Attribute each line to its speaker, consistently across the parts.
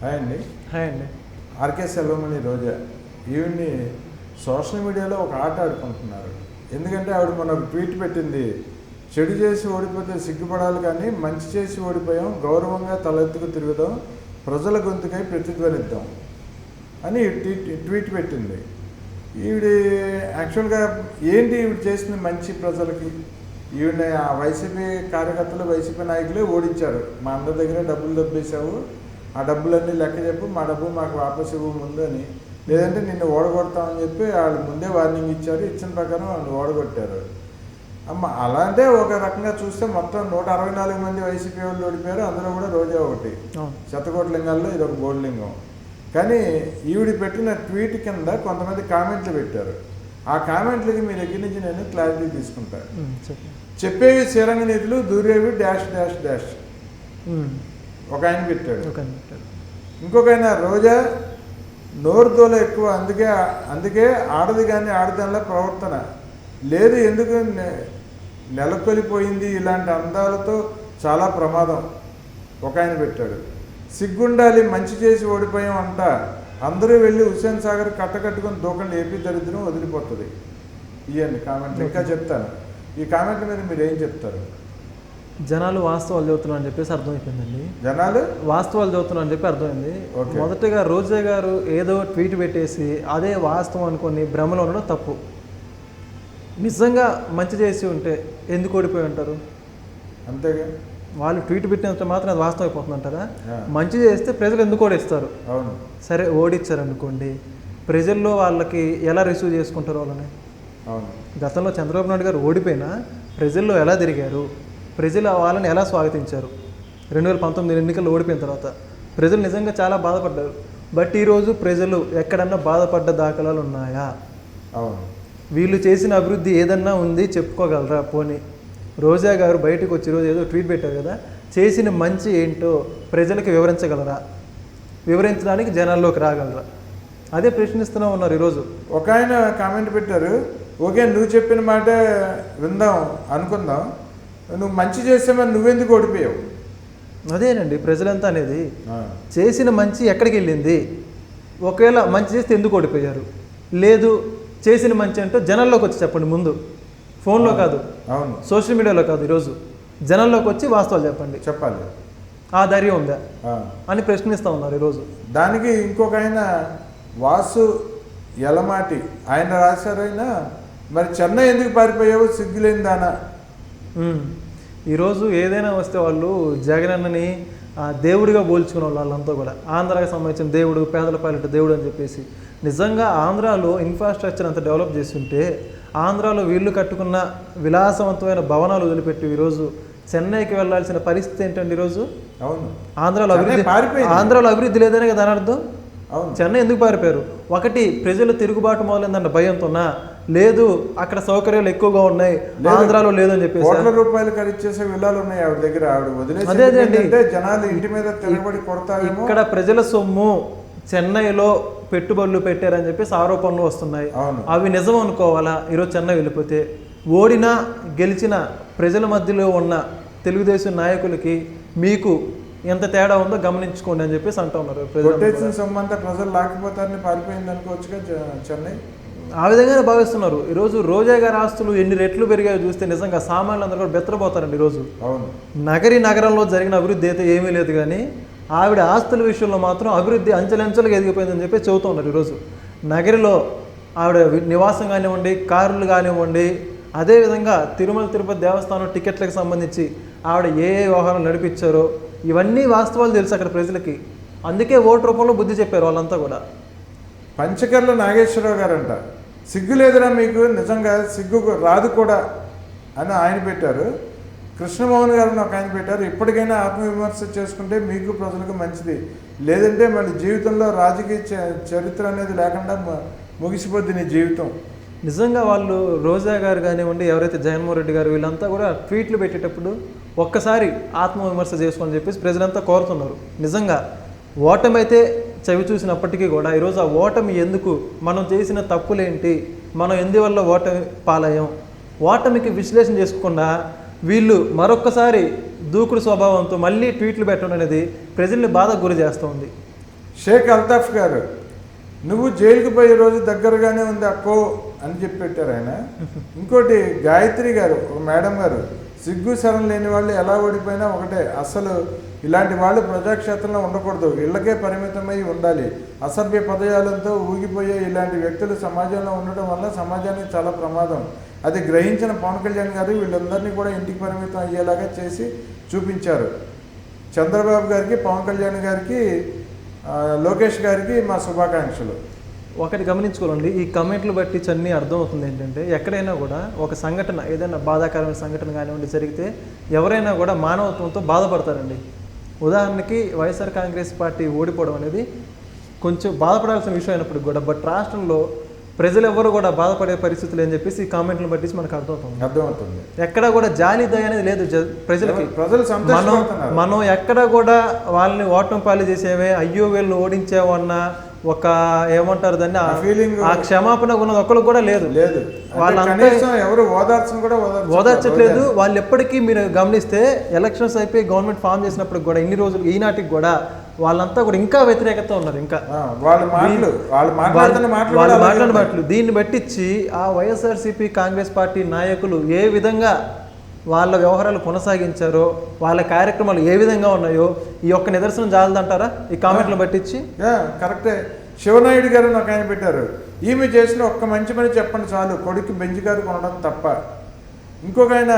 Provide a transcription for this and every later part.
Speaker 1: Hi అండి.
Speaker 2: Hi అండి.
Speaker 1: R K Selvamani Roja. ఈవిడ్ని social మీడియాలో ఒక ఆట ఆడుకుంటున్నారు. ఎందుకంటే ఆవిడ మన ట్వీట్ పెట్టింది చెడు చేసి ఓడిపోతే సిగ్గుపడాలి కానీ మంచి చేసి ఓడిపోయాం గౌరవంగా తలెత్తుకు తిరుగుదాం ప్రజల గొంతుకై ప్రతిధ్వనిద్దాం అని ట్వీట్ ట్వీట్ పెట్టింది. ఈవిడ యాక్చువల్గా ఏంటి ఈవిడ చేసింది మంచి ప్రజలకి? ఈవిడ ఆ వైసీపీ కార్యకర్తలు వైసీపీ నాయకులే ఓడించారు. మా అందరి దగ్గర డబ్బులు దబ్బేశావు ఆ డబ్బులన్నీ లెక్క చెప్పు మా డబ్బు మాకు వాపస్ ఇవ్వు ముందు అని. లేదంటే నిన్ను ఓడగొడతామని చెప్పి వాళ్ళు ముందే వార్నింగ్ ఇచ్చారు ఇచ్చిన ప్రకారం వాళ్ళు ఓడగొట్టారు. అమ్మ అలా అంటే ఒక రకంగా చూస్తే మొత్తం నూట అరవై నాలుగు మంది వైసీపీ వాళ్ళు ఓడిపోయారు అందులో కూడా రోజా ఒకటి. శతకోటి లింగాల్లో ఇది ఒక లింగం కానీ ఈవిడ పెట్టిన ట్వీట్ కింద కొంతమంది కామెంట్లు పెట్టారు. ఆ కామెంట్లకి మీ దగ్గర నుంచి నేను క్లారిటీ తీసుకుంటాను చెప్పేవి శ్రీరంగ నీతులు దూరేవి డాష్ డాష్ డాష్. ఒక ఆయన పెట్టాడు. ఇంకొక ఆయన రోజా నోరు దోల ఎక్కువ అందుకే అందుకే ఆడది కానీ ఆడదానిలో ప్రవర్తన. లేదు ఎందుకు నెలకొలిపోయింది ఇలాంటి అందాలతో చాలా ప్రమాదం. ఒక ఆయన పెట్టాడు. సిగ్గుండాలి మంచి చేసి ఓడిపోయాం అంట అందరూ వెళ్ళి హుస్సేన్ సాగర్ కట్టకట్టుకొని దూకండి ఏపీ దరిద్రం వదిలిపోతుంది. ఇవన్నీ కామెంట్లు. ఇంకా చెప్తాను. ఈ కామెంట్ల మీద మీరు ఏం చెప్తారు?
Speaker 2: జనాలు వాస్తవాలు చదువుతున్నారు అని చెప్పేసి అర్థమైపోయిందండి.
Speaker 1: జనాలు?
Speaker 2: వాస్తవాలు చదువుతున్నారు అని చెప్పి అర్థమైంది. మొదటగా రోజా గారు ఏదో ట్వీట్ పెట్టేసి అదే వాస్తవం అనుకొని భ్రమలో ఉండడం తప్పు. నిజంగా మంచి చేసి ఉంటే ఎందుకు ఓడిపోయి ఉంటారు?
Speaker 1: అంతేగా.
Speaker 2: వాళ్ళు ట్వీట్ పెట్టినంత మాత్రం అది వాస్తవం అయిపోతుందంటారా?
Speaker 1: ఆ.
Speaker 2: మంచి చేస్తే ప్రజలు ఎందుకు ఓడిస్తారు?
Speaker 1: అవును.
Speaker 2: సరే ఓడిచ్చారు అనుకోండి ప్రజల్లో వాళ్ళకి ఎలా రిసీవ్ చేసుకుంటారు వాళ్ళని?
Speaker 1: అవును.
Speaker 2: గతంలో చంద్రబాబు నాయుడు గారు ఓడిపోయినా ప్రజల్లో ఎలా తిరిగారు? ప్రజలు వాళ్ళని ఎలా స్వాగతించారు? రెండు వేల పంతొమ్మిది ఎన్నికల్లో ఓడిపోయిన తర్వాత ప్రజలు నిజంగా చాలా బాధపడ్డారు. బట్ ఈరోజు ప్రజలు ఎక్కడన్నా బాధపడ్డ దాఖలాలు ఉన్నాయా?
Speaker 1: అవును.
Speaker 2: వీళ్ళు చేసిన అభివృద్ధి ఏదన్నా ఉంది చెప్పుకోగలరా? పోనీ. రోజా గారు బయటకు వచ్చి ఈరోజు ఏదో ట్వీట్ పెట్టారు కదా చేసిన మంచి ఏంటో ప్రజలకు వివరించగలరా? వివరించడానికి జనాల్లోకి రాగలరా? అదే ప్రశ్నిస్తూనే ఉన్నారు ఈరోజు.
Speaker 1: ఒక ఆయన కామెంట్ పెట్టారు ఓకే నువ్వు చెప్పిన మాట విందాం అనుకుందాం. నువ్వు మంచి చేసామని నువ్వెందుకు ఓడిపోయావు?
Speaker 2: అదేనండి ప్రజలంతా అనేది చేసిన మంచి ఎక్కడికి వెళ్ళింది? ఒకవేళ మంచి చేస్తే ఎందుకు ఓడిపోయారు? లేదు చేసిన మంచి అంటే జనాల్లోకి వచ్చి చెప్పండి ముందు. ఫోన్లో కాదు.
Speaker 1: అవును.
Speaker 2: సోషల్ మీడియాలో కాదు ఈరోజు. జనాల్లోకి వచ్చి వాస్తవాలు చెప్పండి.
Speaker 1: చెప్పాలి.
Speaker 2: ఆ ధైర్యం ఉందా? అని ప్రశ్నిస్తూ ఉన్నారు ఈరోజు.
Speaker 1: దానికి ఇంకొక ఆయన వాసు ఎలమాటి ఆయన రాశారైనా మరి చెన్నై ఎందుకు పారిపోయావు సిగ్గులేని దానా.
Speaker 2: ఈరోజు ఏదైనా వస్తే వాళ్ళు జగనన్నని ఆ, దేవుడిగా పోల్చుకునే వాళ్ళు వాళ్ళంతా కూడా. ఆంధ్రాకి సంబంధించిన దేవుడు పేదల పాలిట దేవుడు అని చెప్పేసి. నిజంగా ఆంధ్రాలో ఇన్ఫ్రాస్ట్రక్చర్ అంత డెవలప్ చేస్తుంటే ఆంధ్రాలో వీళ్ళు కట్టుకున్న విలాసవంతమైన భవనాలు వదిలిపెట్టి ఈరోజు చెన్నైకి వెళ్ళాల్సిన పరిస్థితి ఏంటండి ఈరోజు?
Speaker 1: అవును.
Speaker 2: ఆంధ్రాలో అభివృద్ధి. ఆంధ్రాలో అభివృద్ధి లేదనే కదా అర్థం?
Speaker 1: అవును.
Speaker 2: చెన్నై ఎందుకు పారిపోయారు? ఒకటి ప్రజలు తిరుగుబాటు మొదలైందన్న భయంతోనా? లేదు అక్కడ సౌకర్యాలు ఎక్కువగా ఉన్నాయి
Speaker 1: లేదు.
Speaker 2: ఆంధ్రాలో లేదని చెప్పేసి
Speaker 1: కోట్ల రూపాయలు ఖరీదు చేసే విల్లాలు ఉన్నాయి ఆవిడ దగ్గర. ఆవిడ. అంటే జనాలు ఇంటి మీద తిరగబడి కొడతారేమో
Speaker 2: ఇక్కడ ప్రజల సొమ్ము చెన్నైలో పెట్టుబడులు పెట్టారని చెప్పేసి ఆరోపణలు వస్తున్నాయి. అవి నిజం అనుకోవాలా? ఈరోజు చెన్నై వెళ్ళిపోతే ఓడినా గెలిచిన ప్రజల మధ్యలో ఉన్న తెలుగుదేశం నాయకులకి మీకు ఎంత తేడా ఉందో గమనించుకోండి అని చెప్పేసి అంటూ ఉన్నారు
Speaker 1: సొమ్ము అంతా ప్రజలు లాక్కుపోతారని పారిపోయింది అనుకోవచ్చుగా చెన్నై?
Speaker 2: ఆ విధంగానే భావిస్తున్నారు. ఈరోజు రోజా గారి ఆస్తులు ఎన్ని రెట్లు పెరిగాయో చూస్తే నిజంగా సామాన్యులందరూ కూడా బెత్తరపోతారండి ఈరోజు.
Speaker 1: అవును.
Speaker 2: నగరి నగరంలో జరిగిన అభివృద్ధి అయితే ఏమీ లేదు కానీ ఆవిడ ఆస్తుల విషయంలో మాత్రం అభివృద్ధి అంచెలంచెలుగా ఎదిగిపోయిందని చెప్పి చెబుతూ ఉన్నారు ఈరోజు. నగరిలో ఆవిడ నివాసం కానివ్వండి కార్లు కానివ్వండి అదేవిధంగా తిరుమల తిరుపతి దేవస్థానం టికెట్లకు సంబంధించి ఆవిడ ఏ ఏ వ్యవహారం నడిపించారో ఇవన్నీ వాస్తవాలు తెలుసు అక్కడ ప్రజలకి. అందుకే ఓటు రూపంలో బుద్ధి చెప్పారు వాళ్ళంతా కూడా.
Speaker 1: పంచకర్ల నాగేశ్వరరావు గారంట. సిగ్గు లేదురా మీకు నిజంగా సిగ్గు రాదు కూడా అని ఆయన పెట్టారు. కృష్ణమోహన్ గారిని ఒక ఆయన పెట్టారు. ఇప్పటికైనా ఆత్మవిమర్శ చేసుకుంటే మీకు ప్రజలకు మంచిది. లేదంటే మళ్ళీ జీవితంలో రాజకీయ చరిత్ర అనేది లేకుండా ముగిసిపోద్ది నీ జీవితం.
Speaker 2: నిజంగా వాళ్ళు రోజా గారు కానివ్వండి ఎవరైతే జగన్మోహన్ రెడ్డి గారు వీళ్ళంతా కూడా ట్వీట్లు పెట్టేటప్పుడు ఒక్కసారి ఆత్మవిమర్శ చేసుకోని చెప్పేసి ప్రజలంతా కోరుతున్నారు. నిజంగా ఓటమైతే చవి చూసినప్పటికీ కూడా ఈరోజు ఆ ఓటమి ఎందుకు? మనం చేసిన తప్పులేంటి? మనం ఎందువల్ల ఓటమి పాలయ్యాం? ఓటమికి విశ్లేషణ చేసుకోకుండా వీళ్ళు మరొక్కసారి దూకుడు స్వభావంతో మళ్ళీ ట్వీట్లు పెట్టడం అనేది ప్రజల్ని బాధకు గురి చేస్తూ ఉంది
Speaker 1: షేక్ అల్తాఫ్ గారు నువ్వు జైలుకి పోయే రోజు దగ్గరగానే ఉంది? అక్కో అని చెప్పి పెట్టారు ఆయన. ఇంకోటి గాయత్రి గారు ఒక మేడం గారు సిగ్గు శరం లేని వాళ్ళు ఎలా ఓడిపోయినా ఒకటే అసలు ఇలాంటి వాళ్ళు ప్రజాక్షేత్రంలో ఉండకూడదు. ఇళ్ళకే పరిమితమై ఉండాలి. అసభ్య పదజాలంతో ఊగిపోయే ఇలాంటి వ్యక్తులు సమాజంలో ఉండటం వల్ల సమాజానికి చాలా ప్రమాదం. అది గ్రహించిన పవన్ కళ్యాణ్ గారు వీళ్ళందరినీ కూడా ఇంటికి పరిమితం అయ్యేలాగా చేసి చూపించారు. చంద్రబాబు గారికి పవన్ కళ్యాణ్ గారికి లోకేష్ గారికి మా శుభాకాంక్షలు.
Speaker 2: ఒకటి గమనించుకోవాలండి. ఈ కమెంట్లు బట్టి చన్నీ అర్థమవుతుంది ఏంటంటే ఎక్కడైనా కూడా ఒక సంఘటన ఏదైనా బాధాకరమైన సంఘటన కానివ్వండి జరిగితే ఎవరైనా కూడా మానవత్వంతో బాధపడతారండి. ఉదాహరణకి వైఎస్ఆర్ కాంగ్రెస్ పార్టీ ఓడిపోవడం అనేది కొంచెం బాధపడాల్సిన విషయం అయినప్పటికి కూడా బట్ రాష్ట్రంలో ప్రజలు ఎవరు కూడా బాధపడే పరిస్థితులు అని చెప్పేసి ఈ కామెంట్లు బట్టి మనకు అర్థమవుతుంది.
Speaker 1: అర్థమవుతుంది.
Speaker 2: ఎక్కడ కూడా జాలి దయ అనేది లేదు ప్రజలకి.
Speaker 1: ప్రజలు
Speaker 2: మనం మనం ఎక్కడ కూడా వాళ్ళని ఓటమి పాలు చేసేవే అయ్యో వీళ్ళు ఓడించామన్న ఒక ఏమంటారు దాన్ని? ఆ-
Speaker 1: ఆ
Speaker 2: క్షమాపణ ఉన్నది ఒక్కరికి కూడా లేదు.
Speaker 1: లేదు.
Speaker 2: వాళ్ళంతా-
Speaker 1: ఎవరు ఓదార్చని కూడా ఓదార్చ
Speaker 2: ఓదార్చట్లేదు. వాళ్ళు ఎప్పటికీ మీరు గమనిస్తే ఎలక్షన్స్ అయిపోయి గవర్నమెంట్ ఫామ్ చేసినప్పుడు కూడా ఇన్ని రోజులు ఈనాటికి కూడా వాళ్ళంతా కూడా ఇంకా వ్యతిరేకత ఉన్నారు ఇంకా.
Speaker 1: వాళ్ళ మాటలు వాళ్ళు
Speaker 2: మాట్లాడిన. మాటలు. దీన్ని బట్టించి ఆ వైఎస్ఆర్సీపీ కాంగ్రెస్ పార్టీ నాయకులు ఏ విధంగా వాళ్ళ వ్యవహారాలు కొనసాగించారో వాళ్ళ కార్యక్రమాలు ఏ విధంగా ఉన్నాయో ఈ యొక్క నిదర్శనం చాలదంటారా? ఈ కామెంట్లు
Speaker 1: పట్టించి? కరెక్టే. శివనాయుడు గారు నాకు ఆయన పెట్టారు. ఈమె చేసిన ఒక్క మంచి పని చెప్పండి చాలు. కొడుకు బెంచ్ గారు కొనడం తప్ప. ఇంకొక ఆయన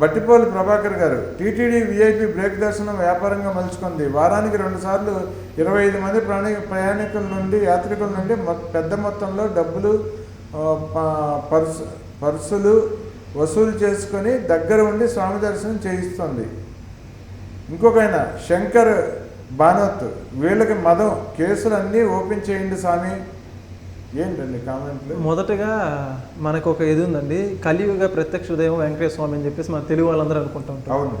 Speaker 1: బట్టిపోలి ప్రభాకర్ గారు టీటీడీ విఐపి బ్రేక్ దర్శనం వ్యాపారంగా మలుచుకుంది. వారానికి రెండు సార్లు ఇరవై ఐదు మంది ప్రయాణి ప్రయాణికుల నుండి యాత్రికుల నుండి పెద్ద మొత్తంలో డబ్బులు పర్సు పర్సులు వసూలు చేసుకొని దగ్గర ఉండి స్వామి దర్శనం చేయిస్తుంది. ఇంకొక ఆయన శంకర్ బానోత్ వీళ్ళకి మదం కేసులన్నీ ఓపెన్ చేయండి స్వామి. ఏంటండి కామెంట్లు?
Speaker 2: మొదటగా మనకు ఒక ఇది ఉందండి కలియుగ ప్రత్యక్ష దైవం వెంకటేశ్వర స్వామి అని చెప్పేసి మన తెలుగు వాళ్ళందరూ అనుకుంటూ ఉంటాం
Speaker 1: అవును.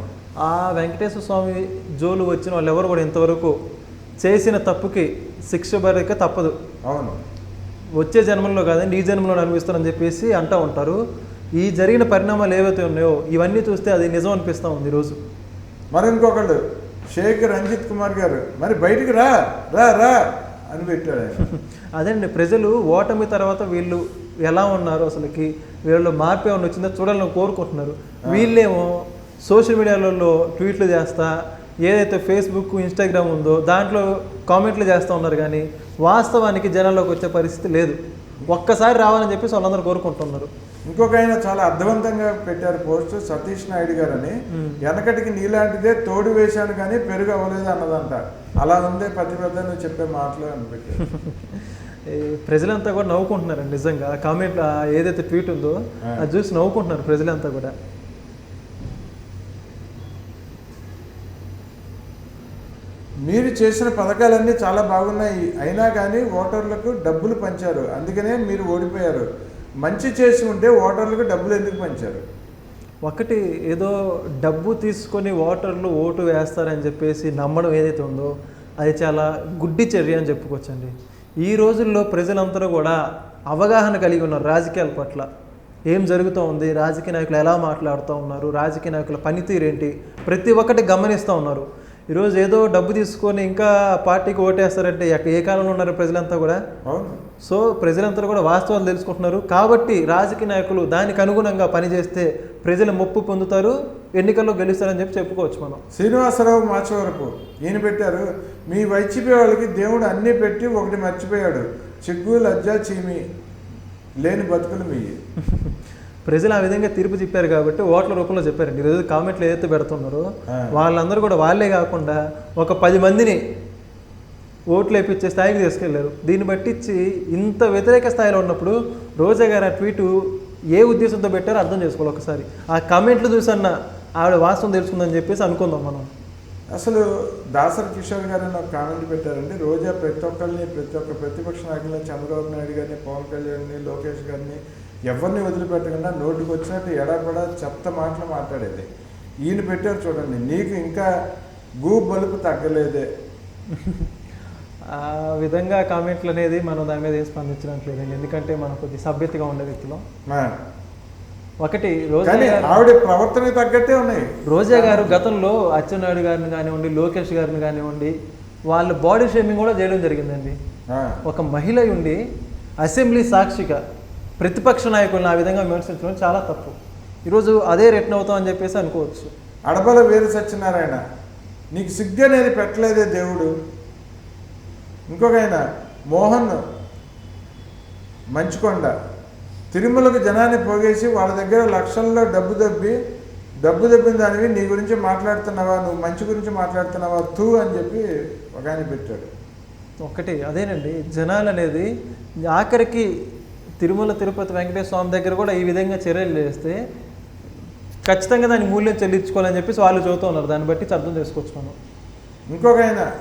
Speaker 2: ఆ వెంకటేశ్వర స్వామి జోలు వచ్చిన వాళ్ళు ఎవరు కూడా ఇంతవరకు చేసిన తప్పుకి శిక్ష పడక తప్పదు.
Speaker 1: అవును.
Speaker 2: వచ్చే జన్మల్లో కాదండి ఈ జన్మలో అనిపిస్తారని చెప్పేసి అంటూ ఉంటారు. ఈ జరిగిన పరిణామాలు ఏవైతే ఉన్నాయో ఇవన్నీ చూస్తే అది నిజం అనిపిస్తూ ఉంది ఈరోజు.
Speaker 1: మరి ఇంకొకళ్ళు షేక్ రంజిత్ కుమార్ గారు మరి బయటికి రా రా రా అని పెట్టాడు
Speaker 2: అదండి ప్రజలు ఓటమి తర్వాత వీళ్ళు ఎలా ఉన్నారు అసలుకి? వీళ్ళు మార్పు ఏమైనా వచ్చిందో? చూడాలని కోరుకుంటున్నారు. వీళ్ళేమో సోషల్ మీడియాలలో ట్వీట్లు చేస్తా ఏదైతే ఫేస్బుక్ ఇన్స్టాగ్రామ్ ఉందో దాంట్లో కామెంట్లు చేస్తూ ఉన్నారు కానీ వాస్తవానికి జనాల్లోకి వచ్చే పరిస్థితి లేదు. ఒక్కసారి రావాలని చెప్పేసి వాళ్ళందరూ కోరుకుంటున్నారు.
Speaker 1: ఇంకొక ఆయన చాలా అర్థవంతంగా పెట్టారు పోస్ట్ సతీష్ నాయుడు గారు అని వెనకటికి నీలాంటిదే తోడు వేశాను కానీ పెరుగు అవ్వలేదు అన్నదంట. అలా ఉందే పతి పెద్ద నువ్వు చెప్పే మాటలు అని పెట్టారు.
Speaker 2: ఈ ప్రజలంతా కూడా నవ్వుకుంటున్నారండి నిజంగా. కామెంట్ ఏదైతే ట్వీట్ ఉందో అది చూసి నవ్వుకుంటున్నారు ప్రజలంతా కూడా.
Speaker 1: మీరు చేసిన పథకాలన్నీ చాలా బాగున్నాయి. అయినా కానీ ఓటర్లకు డబ్బులు పంచారు. అందుకనే మీరు ఓడిపోయారు. మంచి చేసి ఉంటే ఓటర్లకు డబ్బులు ఎందుకు పంచారు?
Speaker 2: ఒకటి ఏదో డబ్బు తీసుకొని ఓటర్లు ఓటు వేస్తారని చెప్పేసి నమ్మడం ఏదైతే ఉందో అది చాలా గుడ్డి చర్య అని చెప్పుకోవచ్చండి. ఈ రోజుల్లో ప్రజలందరూ కూడా అవగాహన కలిగి ఉన్నారు రాజకీయాల పట్ల. ఏం జరుగుతూ ఉంది? రాజకీయ నాయకులు ఎలా మాట్లాడుతూ ఉన్నారు? రాజకీయ నాయకుల పనితీరు ఏంటి? ప్రతి ఒక్కటి గమనిస్తూ ఉన్నారు. ఈరోజు ఏదో డబ్బు తీసుకొని ఇంకా పార్టీకి ఓటేస్తారంటే ఏ కాలంలో ఉన్నారు ప్రజలంతా కూడా?
Speaker 1: అవును.
Speaker 2: సో ప్రజలందరూ కూడా వాస్తవాలు తెలుసుకుంటున్నారు. కాబట్టి రాజకీయ నాయకులు దానికి అనుగుణంగా పనిచేస్తే ప్రజలు ముప్పు పొందుతారు ఎన్నికల్లో గెలుస్తారని చెప్పి చెప్పుకోవచ్చు మనం.
Speaker 1: శ్రీనివాసరావు మార్చ వరకు ఈయన పెట్టారు మీ వైసీపీ వాళ్ళకి దేవుడు అన్నీ పెట్టి ఒకటి మర్చిపోయాడు. చిగ్గు లజ్జ చీమి లేని బతుకులు మీ
Speaker 2: ప్రజలు ఆ విధంగా తీర్పు చెప్పారు కాబట్టి ఓట్ల రూపంలో చెప్పారండి ఈరోజు కామెంట్లు ఏదైతే పెడుతున్నారో. వాళ్ళందరూ కూడా వాళ్ళే కాకుండా ఒక పది మందిని ఓట్లు వేయించే స్థాయికి తీసుకెళ్ళారు. దీన్ని బట్టించి ఇంత వ్యతిరేక స్థాయిలో ఉన్నప్పుడు రోజా గారు ఆ ట్వీటు ఏ ఉద్దేశంతో పెట్టారో అర్థం చేసుకోవాలి ఒకసారి. ఆ కామెంట్లు చూసన్న ఆవిడ వాస్తవం తెలుసుకుందని చెప్పేసి అనుకుందాం మనం.
Speaker 1: అసలు దాసరి కిషోర్ గారు ఒక కామెంట్ పెట్టారండి రోజా ప్రతి ఒక్కరిని ప్రతి ఒక్క ప్రతిపక్ష నాయకులని చంద్రబాబు నాయుడు గారిని పవన్ కళ్యాణ్ని లోకేష్ గారిని ఎవరిని వదిలిపెట్టకుండా నోటికి వచ్చినట్టు ఎడాపడా చెత్త మాటలు మాట్లాడేది. ఈయన పెట్టారు చూడండి నీకు ఇంకా గూ బలుపు తగ్గలేదే.
Speaker 2: ఆ విధంగా కామెంట్లు అనేది మనం దాని మీద ఏం స్పందించట్లేదండి ఎందుకంటే మనం కొద్ది సభ్యతగా ఉండే వ్యక్తులం. ఒకటి రోజా
Speaker 1: ఆవిడ ప్రవర్తన తగ్గట్టే ఉన్నాయి.
Speaker 2: రోజా గారు గతంలో అచ్చెన్నాయుడు గారిని కానివ్వండి లోకేష్ గారిని కానివ్వండి వాళ్ళ బాడీ షేమింగ్ కూడా చేయడం జరిగిందండి. ఒక మహిళ ఉండి అసెంబ్లీ సాక్షిగా ప్రతిపక్ష నాయకులను ఆ విధంగా విమర్శించడం చాలా తప్పు. ఈరోజు అదే రిటర్న్ అవుతాం అని చెప్పేసి అనుకోవచ్చు.
Speaker 1: అడపల వీర సత్యనారాయణ నీకు సిగ్గు అనేది పెట్టలేదే దేవుడు. ఇంకొక ఆయన మోహన్ మంచుకొండ తిరుమలకు జనాన్ని పోగేసి వాళ్ళ దగ్గర లక్షల్లో డబ్బు దబ్బి డబ్బు దబ్బిన దానివి నీ గురించి మాట్లాడుతున్నావా నువ్వు మంచి గురించి మాట్లాడుతున్నావా తూ అని చెప్పి ఒక ఆయన పెట్టాడు.
Speaker 2: ఒకటి అదేనండి జనాలు అనేది ఆఖరికి తిరుమల తిరుపతి వెంకటేశ్వర స్వామి దగ్గర కూడా ఈ విధంగా చర్యలు చేస్తే ఖచ్చితంగా దాని మూల్యం చెల్లించుకోవాలని చెప్పేసి వాళ్ళు చదువుతూ ఉన్నారు. దాన్ని బట్టి అర్థం చేసుకోవచ్చు మనం.
Speaker 1: ఇంకొక ఆయన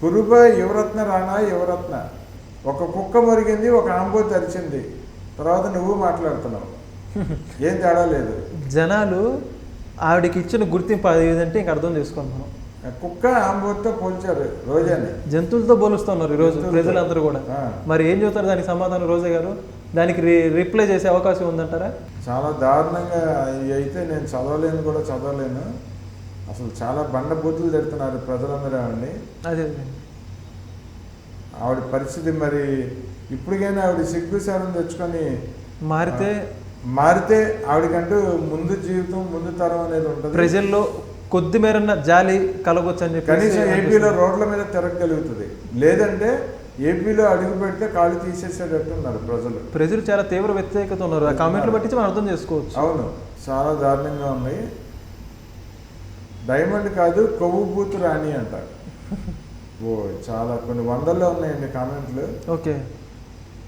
Speaker 1: కురుబ యువరత్న రానా యువరత్న. ఒక కుక్క మురిగింది ఒక ఆంబో తెరిచింది. తర్వాత నువ్వు మాట్లాడుతున్నావు. ఏం తేడా లేదు.
Speaker 2: జనాలు ఆవిడకి ఇచ్చిన గుర్తింపు అది ఏదంటే ఇంక అర్థం చేసుకోండి మనం.
Speaker 1: ఆ కుక్క ఆంబోతో పోల్చారు రోజాని.
Speaker 2: జంతువులతో పోలుస్తున్నారు ఈరోజు. ప్రజలందరూ కూడా. మరి ఏం చెబుతారు దానికి సమాధానం రోజా గారు? దానికి రి రిప్లై చేసే అవకాశం ఉందంటారా?
Speaker 1: చాలా దారుణంగా ఇవి అయితే నేను చదవలేను కూడా చదవలేను. అసలు చాలా బండ బూతులు తిడుతున్నారు ప్రజలందరూ ఆవిడని.
Speaker 2: అదే.
Speaker 1: ఆవిడ పరిస్థితి మరి ఇప్పటికైనా ఆవిడ సిగ్గు శరం తెచ్చుకొని
Speaker 2: మారితే
Speaker 1: మారితే ఆవిడకంటూ ముందు జీవితం ముందు తరం అనేది ఉంటుంది.
Speaker 2: ప్రజల్లో కొద్ది మేరన్న జాలి కలగొచ్చు అని చెప్పి
Speaker 1: కనీసం ఏపీలో రోడ్ల మీద తిరగగలుగుతుంది లేదంటే ఏపీలో అడుగు పెడితే కాళ్ళు తీసేసేటట్టు ఉన్నారు ప్రజలు.
Speaker 2: ప్రజలు చాలా తీవ్ర వ్యతిరేకత ఉన్నారు. కామెంట్లు బట్టి మనం అర్థం చేసుకోవచ్చు.
Speaker 1: అవును చాలా దారుణంగా ఉన్నాయి. డైమండ్ కాదు కొవ్వు బూతు రాణి అంటారు. ఓ చాలా కొన్ని వందల్లో ఉన్నాయండి కామెంట్లు.
Speaker 2: ఓకే.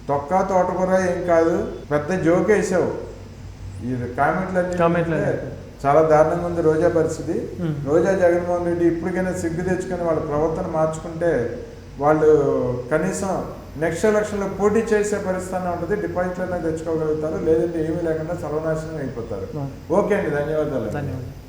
Speaker 1: తొక్క తోటకూర ఏం కాదు పెద్ద జోక్ వేసావు. ఈ కామెంట్లు
Speaker 2: కామెంట్లు.
Speaker 1: చాలా దారుణంగా ఉంది రోజా పరిస్థితి. రోజా జగన్మోహన్ రెడ్డి ఇప్పటికైనా సిగ్గు తెచ్చుకొని వాళ్ళ ప్రవర్తన మార్చుకుంటే వాళ్ళు కనీసం నెక్స్ట్ ఎలక్షన్లో పోటీ చేసే పరిస్థితి ఉంటుంది. డిపాజిట్లైనా తెచ్చుకోగలుగుతారు. లేదంటే ఏమీ లేకుండా సర్వనాశనం అయిపోతారు. ఓకే అండి. ధన్యవాదాలు.
Speaker 2: ధన్యవాదాలు.